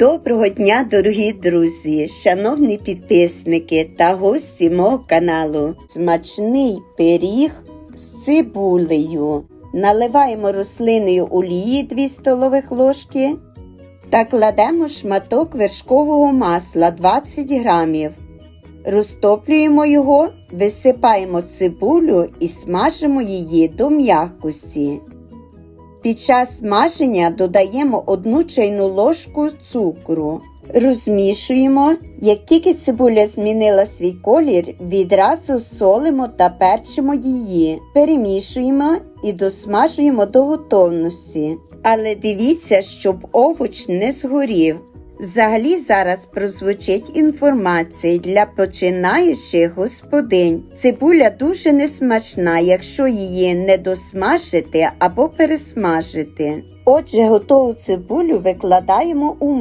Доброго дня, дорогі друзі, шановні підписники та гості мого каналу. Смачний пиріг з цибулею. Наливаємо рослиною олії 2 столових ложки та кладемо шматок вершкового масла 20 грамів. Розтоплюємо його, висипаємо цибулю і смажимо її до м'якості. Під час смаження додаємо одну чайну ложку цукру. Розмішуємо. Як тільки цибуля змінила свій колір, відразу солимо та перчимо її. Перемішуємо і досмажуємо до готовності. Але дивіться, щоб овоч не згорів. Взагалі зараз прозвучить інформація для починаючих господинь. Цибуля дуже несмачна, якщо її не досмажити або пересмажити. Отже, готову цибулю викладаємо у